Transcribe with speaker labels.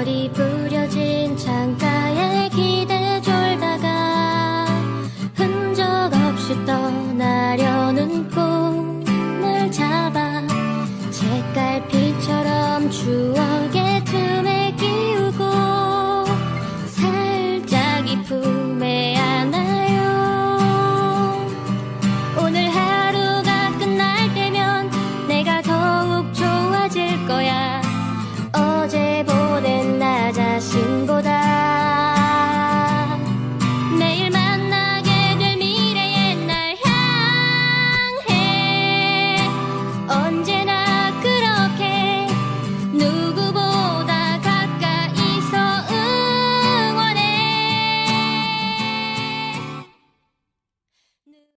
Speaker 1: 머리 부려진 창가에 기대 졸다가 흔적 없이 떠나려는 꿈을 잡아 책갈피처럼 추억에